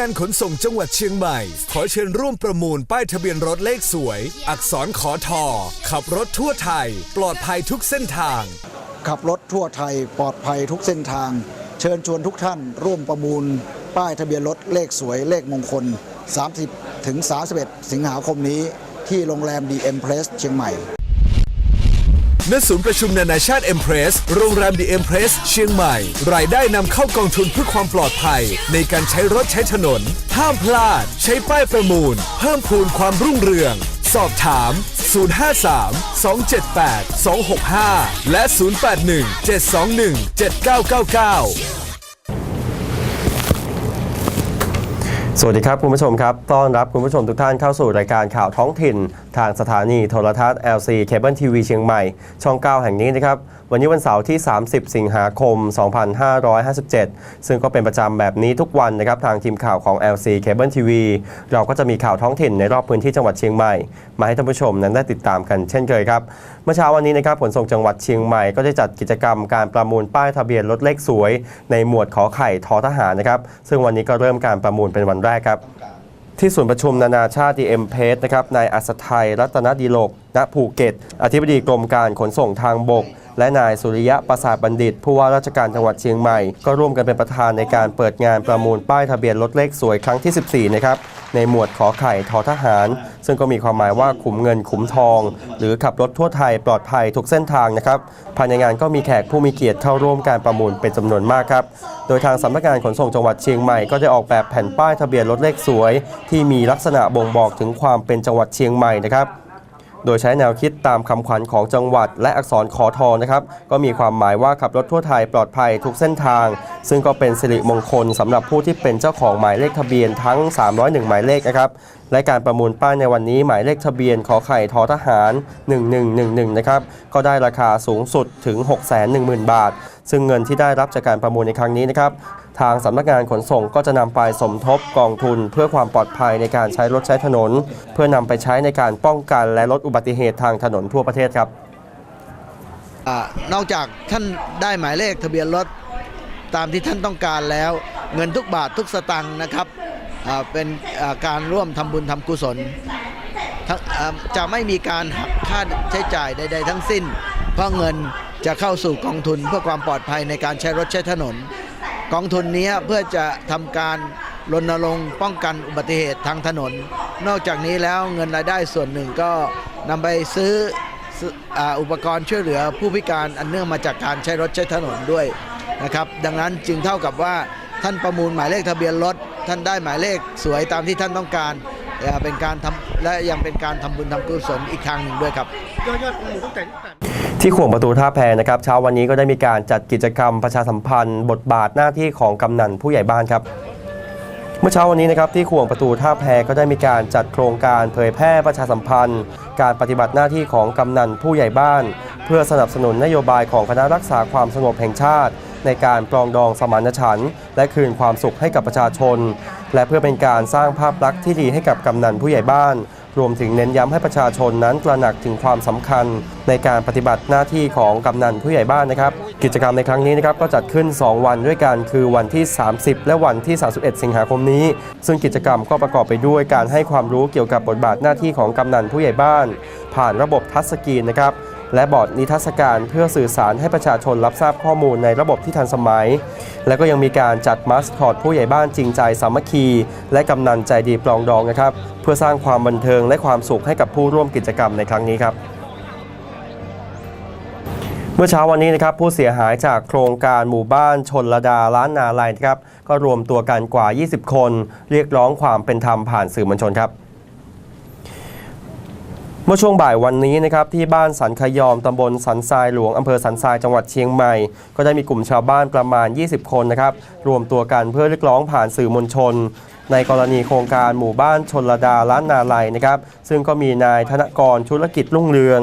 กงานขนส่งจังหวัดเชียงใหม่ ขอเชิญร่วมประมูลป้ายทะเบียนรถเลขสวย อักษรขอทอขับรถทั่วไทย ปลอดภัยทุกเส้นทาง ขับรถทั่วไทยปลอดภัยทุกเส้นทาง เชิญชวนทุกท่านร่วมประมูล ป้ายทะเบียนรถเลขสวยเลขมงคล 30 ถึง 31 สิงหาคมนี้ ที่โรงแรมดีเอ็มเพรสเชียงใหม่ ณศูนย์ประชุมนานาชาติเอ็มเพรสโรงแรมดีเอ็มเพรสเชียงใหม่ รายได้นำเข้ากองทุนเพื่อความปลอดภัย ในการใช้รถใช้ถนน ห้ามพลาด ใช้ป้ายประมูล เพิ่มพูนความรุ่งเรือง สอบถาม 053 278 265 และ 081 721 7999 สวัสดีครับ คุณผู้ชมครับ ต้อนรับคุณผู้ชมทุกท่านเข้าสู่รายการข่าวท้องถิ่น ทางสถานีโทรทัศน์ LC Cable TV เชียงใหม่ ช่อง 9 แห่งนี้นะครับ วันนี้วันเสาร์ที่ 30 สิงหาคม 2557 ซึ่งก็เป็นประจำแบบนี้ทุกวันนะครับ ทางทีมข่าวของ LC Cable TV เราก็จะมีข่าวท้องถิ่นในรอบพื้นที่จังหวัดเชียงใหม่ มาให้ท่านผู้ชมนั้นได้ติดตามกันเช่นเคยครับ เมื่อเช้าวันนี้นะครับขนส่งจังหวัดเชียงใหม่ก็ได้จัดกิจกรรมการประมูลป้ายทะเบียนรถเลขสวย ในหมวดขอไข่ทอทหารนะครับ ซึ่งวันนี้ก็เริ่มการประมูลเป็นวันแรกครับ ที่ศูนย์ประชุมนานาชาติดีเอ็มเพนะครับนายอัศทัยรัตนดีโลกณภูเก็ต อธิบดีกรมการขนส่งทางบก และนายสุริยะประสาทบัณฑิต ผู้ว่าราชการจังหวัดเชียงใหม่ ก็ร่วมกันเป็นประธานในการเปิดงานประมูลป้ายทะเบียนรถเลขสวยครั้งที่ 14 นะครับ ในหมวดขอไข่ทอทหาร ซึ่งก็มีความหมายว่าขุมเงินขุมทอง หรือขับรถทั่วไทยปลอดภัยทุกเส้นทางนะครับ ภายในงานก็มีแขกผู้มีเกียรติเข้าร่วมการประมูลเป็นจำนวนมากครับ โดยทางสำนักงานขนส่งจังหวัดเชียงใหม่ก็ได้ออกแบบแผ่นป้ายทะเบียนรถเลขสวย ที่มีลักษณะบ่งบอกถึงความเป็นจังหวัดเชียงใหม่นะครับ โดยใช้แนวคิดตามคำขวัญของจังหวัด และอักษรขอทอนะครับ ก็มีความหมายว่าขับรถทั่วไทยปลอดภัยทุกเส้นทาง ซึ่งก็เป็นสิริมงคลสำหรับผู้ที่เป็นเจ้าของหมายเลขทะเบียนทั้ง 301 หมายเลขนะครับและการประมูลป้ายในวันนี้หมายเลขทะเบียนขอไข่ทอทหาร 1111 นะครับ ก็ได้ราคาสูงสุดถึง 610,000 บาท ซึ่งเงินที่ได้รับจากการประมูลในครั้งนี้นะครับ ทางสำนักงานขนส่งก็จะนำไปสมทบกองทุน เพื่อความปลอดภัยในการใช้รถใช้ถนน เพื่อนำไปใช้ในการป้องกันและลดอุบัติเหตุทางถนนทั่วประเทศครับอนอกจากท่านได้หมายเลขทะเบียนรถตามที่ท่านต้องการแล้ว เงินทุกบาททุกสตังค์นะครับเป็นการร่วมทำบุญทำกุศลจะไม่มีการหักค่าใช้จ่ายใด ๆ ทั้งสิ้น เพราะเงินจะเข้าสู่กองทุนเพื่อความปลอดภัยในการใช้รถใช้ถนน กองทุนนี้เพื่อจะทำการรณรงค์ป้องกันอุบัติเหตุทางถนน นอกจากนี้แล้วเงินรายได้ส่วนหนึ่งก็นำไปซื้ออ,อุปกรณ์ช่วยเหลือผู้พิการอันเนื่องมาจากการใช้รถใช้ถนนด้วยนะครับ ดังนั้นจึงเท่ากับว่าท่านประมูลหมายเลขทะเบียนรถ ท่านได้หมายเลขสวยตามที่ท่านต้องการเป็นการทำและยังเป็นการทำบุญทำกุศลอีกทางหนึ่งด้วยครับ ที่ขวงประตูท่าแพนะครับเช้าวันนี้ก็ได้มีการจัดกิจกรรมประชาสัมพันธ์ บทบาทหน้าที่ของกำนันผู้ใหญ่บ้านครับ เมื่อเช้าวันนี้นะครับที่ขวงประตูท่าแพก็ได้มีการจัดโครงการเผยแพร่ประชาสัมพันธ์ การปฏิบัติหน้าที่ของกำนันผู้ใหญ่บ้าน เพื่อสนับสนุนนโยบายของคณะรักษาความสงบแห่งชาติ ในการปรองดองสมานฉันท์และคืนความสุขให้กับประชาชน และเพื่อเป็นการสร้างภาพลักษณ์ที่ดีให้กับกำนันผู้ใหญ่บ้าน รวมถึงเน้นย้ำให้ประชาชนนั้นตระหนักถึงความสำคัญในการปฏิบัติหน้าที่ของกำนันผู้ใหญ่บ้านนะครับ กิจกรรมในครั้งนี้นะครับก็จัดขึ้น 2 วันด้วยกัน คือวันที่ 30 และวันที่ 31 สิงหาคมนี้ ซึ่งกิจกรรมก็ประกอบไปด้วยการให้ความรู้เกี่ยวกับบทบาทหน้าที่ของกำนันผู้ใหญ่บ้าน ผ่านระบบทัชสกรีนนะครับ และบอร์ดนิทรรศการเพื่อสื่อสารให้ประชาชนรับทราบข้อมูลในระบบที่ทันสมัย และก็ยังมีการจัดมาสคอตผู้ใหญ่บ้านจริงใจสามัคคี และกำนันใจดีปลองดองนะครับ เพื่อสร้างความบันเทิงและความสุขให้กับผู้ร่วมกิจกรรมในครั้งนี้ครับเมื่อเช้าวันนี้นะครับผู้เสียหายจากโครงการหมู่บ้านชนระดาล้านนาลายนะครับก็รวมตัวกันกว่า 20 คน เรียกร้องความเป็นธรรมผ่านสื่อมวลชนครับ เมื่อช่วงบ่ายวันนี้นะครับที่บ้านสันขยอมตำบลสันทรายหลวงอำเภอสันทรายจังหวัดเชียงใหม่ ก็ได้มีกลุ่มชาวบ้านประมาณ 20 คนนะครับรวมตัวกันเพื่อเรียกร้องผ่านสื่อมวลชน ในกรณีโครงการหมู่บ้านชนละดาล้านนาลัยนะครับซึ่งก็มีนายธนกรธุรกิจรุ่งเรือง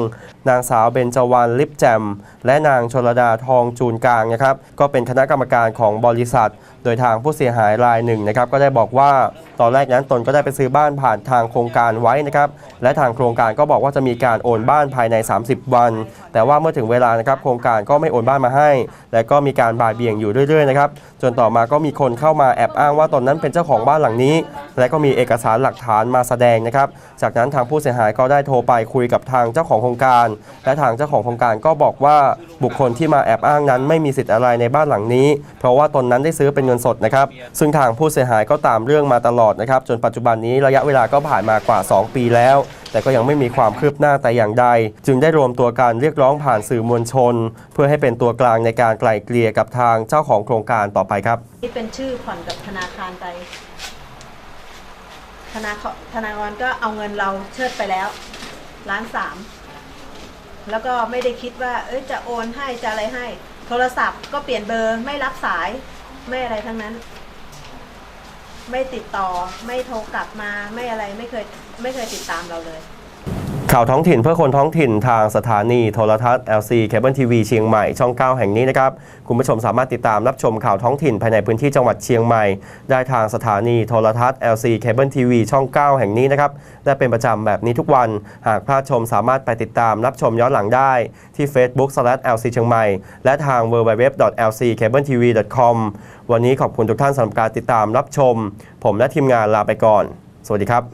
นางสาวเบญจวรรณลิปแจม และนางชลดาทองจูนกลางนะครับก็เป็นคณะกรรมการของบริษัท โดยทางผู้เสียหายรายหนึ่งนะครับก็ได้บอกว่าตอนแรกนั้นตนก็ได้ไปซื้อบ้านผ่านทางโครงการไว้นะครับและทางโครงการก็บอกว่าจะมีการโอนบ้านภายใน 30 วัน แต่ว่าเมื่อถึงเวลานะครับโครงการก็ไม่โอนบ้านมาให้ และก็มีการบ่ายเบี่ยงอยู่เรื่อยๆนะครับจนต่อมาก็มีคนเข้ามาแอบอ้างว่าตนนั้นเป็นเจ้าของบ้านหลังนี้ และก็มีเอกสารหลักฐานมาแสดงนะครับจากนั้นทางผู้เสียหายก็ได้โทรไปคุยกับทางเจ้าของโครงการและทางเจ้าของโครงการก็บอกว่าบุคคลที่มาแอบอ้างนั้น ไม่มีสิทธิ์อะไรในบ้านหลังนี้ เพราะว่าตนนั้นได้ซื้อเป็นเงินสดนะครับ ซึ่งทางผู้เสียหายก็ตามเรื่องมาตลอดนะครับ จนปัจจุบันนี้ระยะเวลาก็ผ่านมากว่า 2 ปีแล้วแต่ก็ยังไม่มีความคืบหน้าแต่อย่างใด จึงได้รวมตัวการเรียกร้องผ่านสื่อมวลชน เพื่อให้เป็นตัวกลางในการไกล่เกลี่ยกับทางเจ้าของโครงการต่อไปครับที่เป็นชื่อผ่อนกับธนาคารไปธนาคารธนาคารก็เอาเงินเราเชิดไปแล้วล้านสาม แล้วก็ไม่ได้คิดว่า เอ้ยจะโอนให้จะอะไรให้ โทรศัพท์ก็เปลี่ยนเบอร์ไม่รับสายไม่อะไรทั้งนั้น ไม่ติดต่อไม่โทรกลับมาไม่อะไรไม่เคยไม่เคยติดตามเราเลย ข่าวท้องถิ่นเพื่อคนท้องถิ่นทางสถานีโทรทัศน์ LC Cable TV เชียงใหม่ช่อง 9 แห่งนี้นะครับ คุณผู้ชมสามารถติดตามรับชมข่าวท้องถิ่นภายในพื้นที่จังหวัดเชียงใหม่ ได้ทางสถานีโทรทัศน์ LC Cable TV ช่อง 9 แห่งนี้นะครับ ได้เป็นประจำแบบนี้ทุกวัน หากพลาดชมสามารถไปติดตามรับชมย้อนหลังได้ที่ Facebook/LC เชียงใหม่ และทาง www.lccabletv.com วันนี้ขอบคุณทุกท่านสำหรับการติดตามรับชม ผมและทีมงานลาไปก่อน สวัสดีครับ「